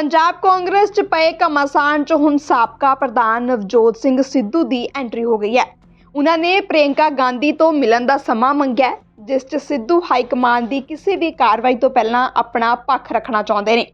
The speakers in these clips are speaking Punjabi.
ਪੰਜਾਬ ਕਾਂਗਰਸ 'ਚ ਪਏ ਘਮਾਸਾਨ 'ਚ ਹੁਣ ਸਾਬਕਾ ਪ੍ਰਧਾਨ ਨਵਜੋਤ ਸਿੰਘ ਸਿੱਧੂ ਦੀ ਐਂਟਰੀ ਹੋ ਗਈ ਹੈ। ਉਹਨਾਂ ਨੇ ਪ੍ਰਿਯੰਕਾ ਗਾਂਧੀ ਤੋਂ ਮਿਲਣ ਦਾ ਸਮਾਂ ਮੰਗਿਆ ਜਿਸ 'ਚ ਸਿੱਧੂ ਹਾਈ ਕਮਾਂਡ ਦੀ ਕਿਸੇ ਵੀ ਕਾਰਵਾਈ ਤੋਂ ਪਹਿਲਾਂ ਆਪਣਾ ਪੱਖ ਰੱਖਣਾ ਚਾਹੁੰਦੇ ਨੇ।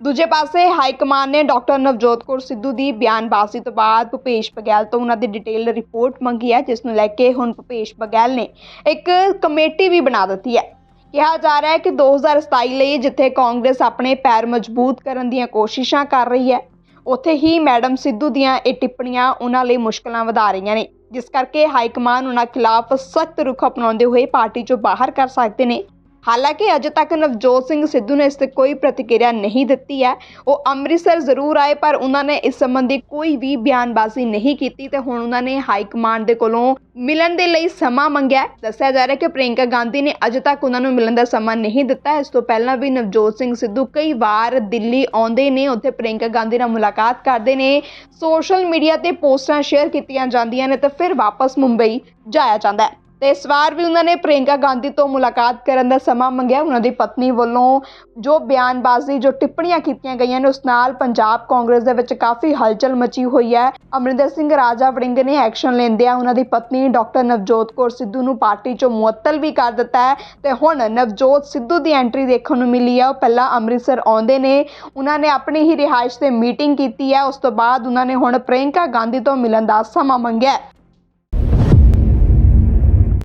ਦੂਜੇ ਪਾਸੇ ਹਾਈ ਕਮਾਂਡ ਨੇ ਡਾਕਟਰ ਨਵਜੋਤ ਕੌਰ ਸਿੱਧੂ ਦੀ ਬਿਆਨਬਾਜ਼ੀ ਤੋਂ ਬਾਅਦ ਭੁਪੇਸ਼ ਬਗੈਲ ਤੋਂ ਉਹਨਾਂ ਦੀ ਡਿਟੇਲ ਰਿਪੋਰਟ ਮੰਗੀ ਹੈ, ਜਿਸ ਨੂੰ ਲੈ ਕੇ ਹੁਣ ਭੁਪੇਸ਼ ਬਗੈਲ ਨੇ ਇੱਕ ਕਮੇਟੀ ਵੀ ਬਣਾ ਦਿੱਤੀ ਹੈ। ਕਿਹਾ ਜਾ ਰਿਹਾ ਹੈ ਕਿ 2027 ਲਈ ਜਿੱਥੇ ਕਾਂਗਰਸ ਆਪਣੇ ਪੈਰ ਮਜ਼ਬੂਤ ਕਰਨ ਦੀਆਂ ਕੋਸ਼ਿਸ਼ਾਂ ਕਰ ਰਹੀ ਹੈ, ਉੱਥੇ ਹੀ ਮੈਡਮ ਸਿੱਧੂ ਦੀਆਂ ਇਹ ਟਿੱਪਣੀਆਂ ਉਹਨਾਂ ਲਈ ਮੁਸ਼ਕਲਾਂ ਵਧਾ ਰਹੀਆਂ ਨੇ, ਜਿਸ ਕਰਕੇ ਹਾਈ ਕਮਾਨ ਉਹਨਾਂ ਖਿਲਾਫ ਸਖਤ ਰੁਖ ਅਪਣਾਉਂਦੇ ਹੋਏ ਪਾਰਟੀ ਚੋਂ ਬਾਹਰ ਕਰ ਸਕਦੇ ਨੇ। ਹਾਲਾਂਕਿ ਅਜੇ ਤੱਕ ਨਵਜੋਤ ਸਿੰਘ ਸਿੱਧੂ ਨੇ ਇਸ ਤੇ ਕੋਈ ਪ੍ਰਤੀਕਿਰਿਆ ਨਹੀਂ ਦਿੱਤੀ ਹੈ। ਉਹ ਅੰਮ੍ਰਿਤਸਰ ਜ਼ਰੂਰ ਆਏ, ਪਰ ਉਹਨਾਂ ਨੇ ਇਸ ਸੰਬੰਧੀ ਕੋਈ ਵੀ ਬਿਆਨਬਾਜ਼ੀ ਨਹੀਂ ਕੀਤੀ ਤੇ ਹੁਣ ਉਹਨਾਂ ਨੇ ਹਾਈ ਕਮਾਂਡ ਦੇ ਕੋਲੋਂ ਮਿਲਣ ਦੇ ਲਈ ਸਮਾਂ ਮੰਗਿਆ ਦੱਸਿਆ ਜਾ ਰਿਹਾ ਕਿ ਪ੍ਰਿਯੰਕਾ ਗਾਂਧੀ ਨੇ ਅਜੇ ਤੱਕ ਉਹਨਾਂ ਨੂੰ ਮਿਲਣ ਦਾ ਸਮਾਂ ਨਹੀਂ ਦਿੱਤਾ। ਇਸ ਤੋਂ ਪਹਿਲਾਂ ਵੀ ਨਵਜੋਤ ਸਿੰਘ ਸਿੱਧੂ ਕਈ ਵਾਰ ਦਿੱਲੀ ਆਉਂਦੇ ਨੇ, ਉੱਥੇ ਪ੍ਰਿਯੰਕਾ ਗਾਂਧੀ ਨਾਲ ਮੁਲਾਕਾਤ ਕਰਦੇ ਨੇ, ਸੋਸ਼ਲ ਮੀਡੀਆ ਤੇ ਪੋਸਟਾਂ ਸ਼ੇਅਰ ਕੀਤੀਆਂ ਜਾਂਦੀਆਂ ਨੇ ਤੇ ਫਿਰ ਵਾਪਸ ਮੁੰਬਈ ਜਾਇਆ ਜਾਂਦਾ ਹੈ। ਤੇ ਇਸ ਵਾਰ ਵੀ ਉਹਨਾਂ ਨੇ ਪ੍ਰਿਅੰਕਾ ਗਾਂਧੀ ਤੋਂ ਮੁਲਾਕਾਤ ਕਰਨ ਦਾ ਸਮਾਂ ਮੰਗਿਆ। ਉਹਨਾਂ ਦੀ ਪਤਨੀ ਵੱਲੋਂ ਜੋ ਬਿਆਨਬਾਜ਼ੀ, ਜੋ ਟਿੱਪਣੀਆਂ ਕੀਤੀਆਂ ਗਈਆਂ ਨੇ, ਉਸ ਨਾਲ ਪੰਜਾਬ ਕਾਂਗਰਸ ਦੇ ਵਿੱਚ ਕਾਫੀ ਹਲਚਲ ਮਚੀ ਹੋਈ ਹੈ। ਅਮਰਿੰਦਰ ਸਿੰਘ ਰਾਜਾ ਵੜਿੰਗ ਨੇ ਐਕਸ਼ਨ ਲੈਂਦਿਆਂ ਉਹਨਾਂ ਦੀ ਪਤਨੀ ਡਾਕਟਰ ਨਵਜੋਤ ਕੌਰ ਸਿੱਧੂ ਨੂੰ ਪਾਰਟੀ ਚੋਂ ਮੁਅੱਤਲ ਵੀ ਕਰ ਦਿੱਤਾ ਹੈ ਤੇ ਹੁਣ ਨਵਜੋਤ ਸਿੱਧੂ ਦੀ ਐਂਟਰੀ ਦੇਖਣ ਨੂੰ ਮਿਲੀ ਹੈ। ਉਹ ਪਹਿਲਾਂ ਅੰਮ੍ਰਿਤਸਰ ਆਉਂਦੇ ਨੇ। ਉਹਨਾਂ ਨੇ ਆਪਣੀ ਹੀ ਰਿਹਾਇਸ਼ ਤੇ ਮੀਟਿੰਗ ਕੀਤੀ ਹੈ। ਉਸ ਤੋਂ ਬਾਅਦ ਉਹਨਾਂ ਨੇ ਹੁਣ ਪ੍ਰਿਅੰਕਾ ਗਾਂਧੀ ਤੋਂ ਮਿਲਣ ਦਾ ਸਮਾਂ ਮੰਗਿਆ